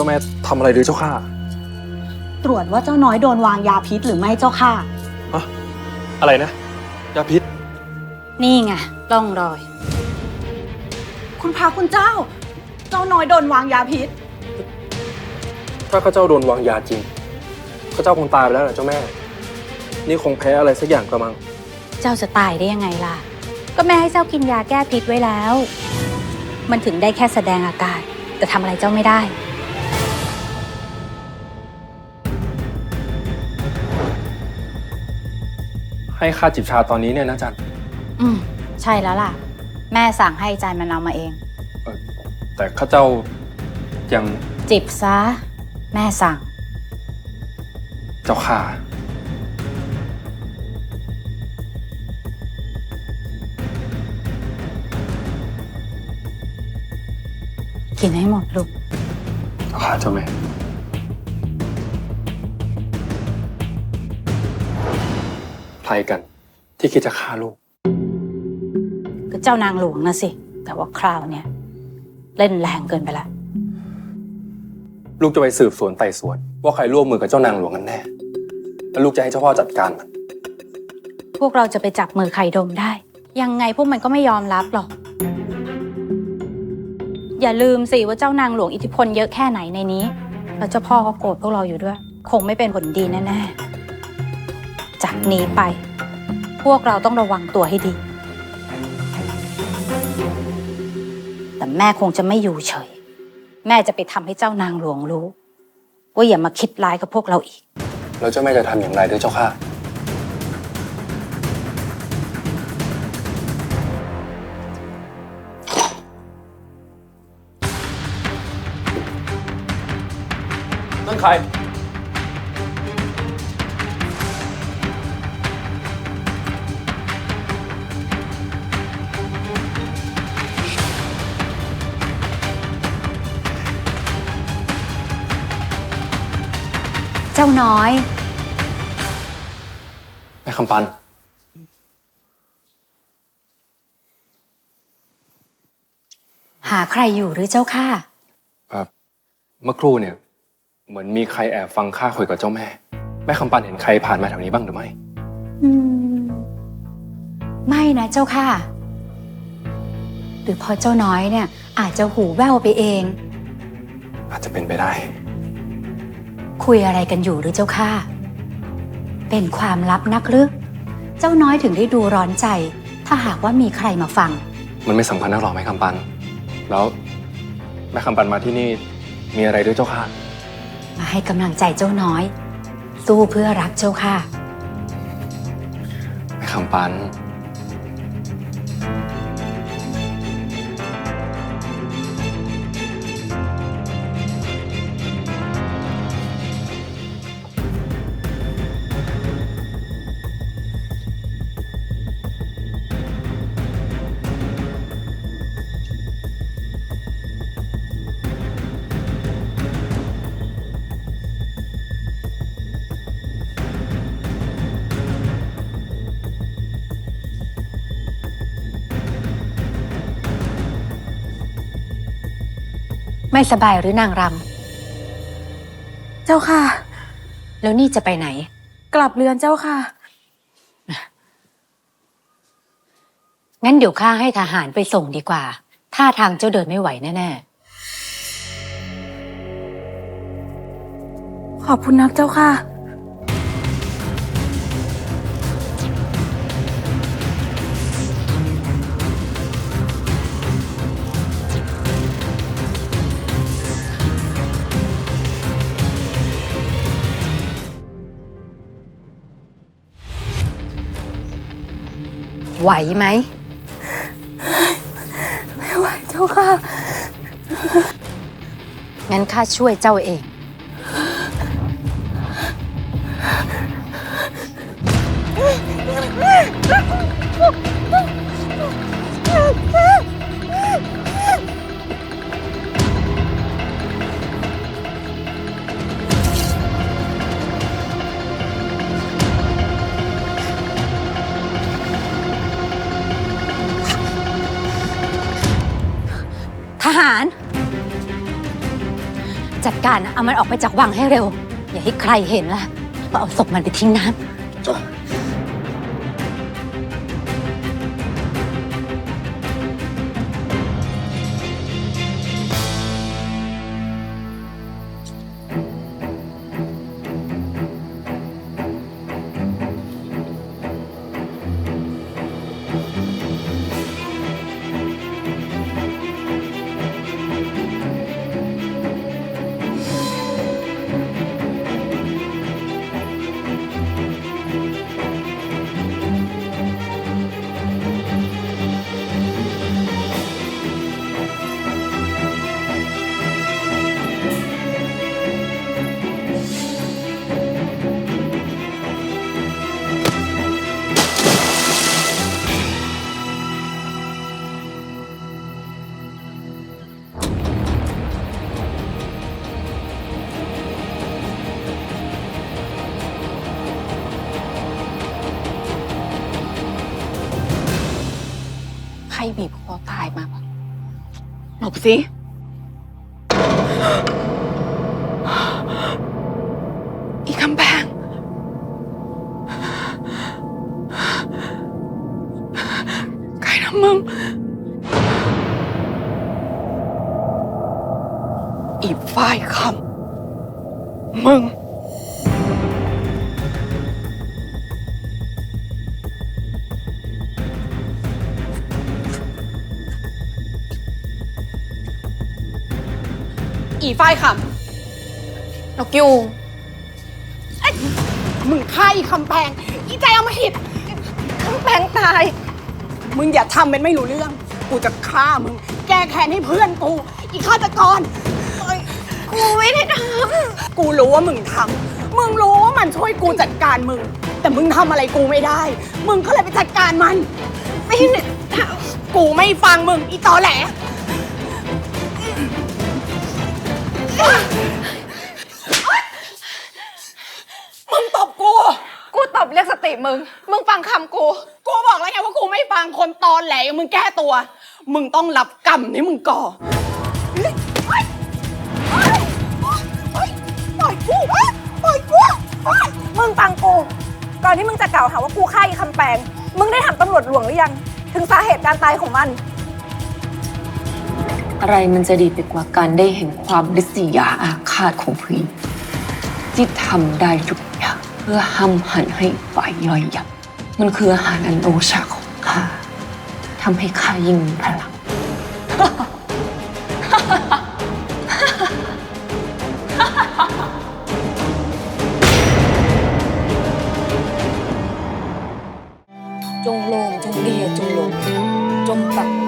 จ้าแม่ทำอะไรหรือเจ้าข้าตรวจว่าเจ้าน้อยโดนวางยาพิษหรือไม่เจ้าค่ะอะไรนะ ยาพิษ นี่ไงร่องรอย คุณพระคุณเจ้า เจ้าน้อยโดนวางยาพิษ ถ้าข้าเจ้าโดนวางยาจริง ข้าเจ้าคงตายไปแล้วนะเจ้าแม่ นี่คงแพ้อะไรสักอย่างกระมัง เจ้าจะตายได้ยังไงล่ะ ก็แม่ให้เจ้ากินยาแก้พิษไว้แล้ว มันถึงได้แค่แสดงอาการแต่ทำอะไรเจ้าไม่ได้ ให้ข้าจิบชาตอนนี้เนี่ยนะจันอืม ใช่แล้วล่ะ แม่สั่งให้อาจารย์มันเอามาเองเอ่อแต่ข้าเจ้ายังจิบซะ แม่สั่ง เจ้าข้ากินให้หมดลูกเจ้าข้าเจ้าแม่ ใครกัน ที่คิดจะฆ่าลูก ก็เจ้านางหลวงนะสิ แต่ว่าคราวเนี่ย เล่นแรงเกินไปละ ลูกจะไปสืบสวนไต่สวน ว่าใครร่วมมือกับเจ้านางหลวงกันแน่ แล้วลูกจะให้เจ้าพ่อจัดการมัน พวกเราจะไปจับมือใครดมได้ ยังไงพวกมันก็ไม่ยอมรับหรอก อย่าลืมสิว่าเจ้านางหลวงอิทธิพลเยอะแค่ไหนในนี้ แล้วเจ้าพ่อเขาโกรธพวกเราอยู่ด้วย คงไม่เป็นผลดีแน่ๆ จากนี้ไป พวกเราต้องระวังตัวให้ดี แต่แม่คงจะไม่อยู่เฉย แม่จะไปทำให้เจ้านางหลวงรู้ ว่าอย่ามาคิดร้ายกับพวกเราอีก แล้วเจ้าแม่จะทำอย่างไรด้วยเจ้าข้านั่นใคร จ้าน้อย แม่คำปัน หาใครอยู่หรือเจ้าค่ะครับเมื่อครู่เนี่ย เหมือนมีใครแอบฟังข้าคุยกับเจ้าแม่ แม่คำปันเห็นใครผ่านมาแถวนี้บ้างหรือไม่ อืม ไม่นะเจ้าค่ะ หรือพอเจ้าน้อยเนี่ย อาจจะหูแว่วไปเอง อาจจะเป็นไปได้ คุยอะไรกันอยู่หรือเจ้าค่ะเป็นความลับนักหรือเจ้าน้อยถึงได้ดูร้อนใจ ถ้าหากว่ามีใครมาฟัง มันไม่สำคัญนักหรอกแม่คำปัน แล้วแม่คำปันมาที่นี่มีอะไรด้วยเจ้าค่ะ มาให้กำลังใจเจ้าน้อย สู้เพื่อรักเจ้าค่ะ แม่คำปัน ไม่สบายหรือนางรเจ้าค่ะำแล้วนี่จะไปไหน กลับเรือนเจ้าค่ะ งั้นเดี๋ยวข้าให้ทหารไปส่งดีกว่า ท่าทางเจ้าเดินไม่ไหวแน่ ขอบคุณนักเจ้าค่ะ ไหวไหม ไม่ไหวเจ้าค่ะ งั้นข้าช่วยเจ้าเองท จัดการเอามันออกไปจากวังให้เร็ว อย่าให้ใครเห็นล่ะว่าเอาศพมันไปทิ้งน้ำ รบีบคอตายมาวะหลบสิอีคำแพงใครทำมึง อีฝ้ายคำมึงีฝ้ายคำนกยูงเอ้ยมึงฆ่าอีคำแพงอีใจเอามาหิดคำแพงตาย มึงอย่าทำเป็นไม่รู้เรื่อง กูจะฆ่ามึง แก้แค้นให้เพื่อนกู อีฆาตกร กูไม่ได้ทำกูรู้ว่ามึงทำ มึงรู้ว่ามันช่วยกูจัดการมึง แต่มึงทำอะไรกูไม่ได้ มึงก็เลยไปจัดการมัน ไม่ได้ทำ กูไม่ฟังมึงอีตอแหล มึงตบกู กูตบเรียกสติมึง มึงฟังคำกู กูบอกแล้วไงว่ากูไม่ฟังคนตอนแหลอย่างมึงแก้ตัว มึงต้องรับกรรมที่มึงก่อเฮ้ยเฮ้ยเฮ้ยเฮ้ยปล่อยกูเฮ้ยปล่อยกูเฮ้ยมึงฟังกู ก่อนที่มึงจะกล่าวหาว่ากูฆ่าอีคำแปลง มึงได้ถามตำรวจหลวงหรือยัง ถึงสาเหตุการตายของมัน อะไรมันจะดีไปกว่าการได้เห็นความริษยาอาฆาตของผู้หญิงที่ทำได้ทุกอย่างเพื่อห้ำหันให้ฝ่ายย่อยยับ มันคืออาหารอันโอชาของข้าทำให้ข้ายิ่งมีพลัง จงโลงจงเลียจงหลงจงตัก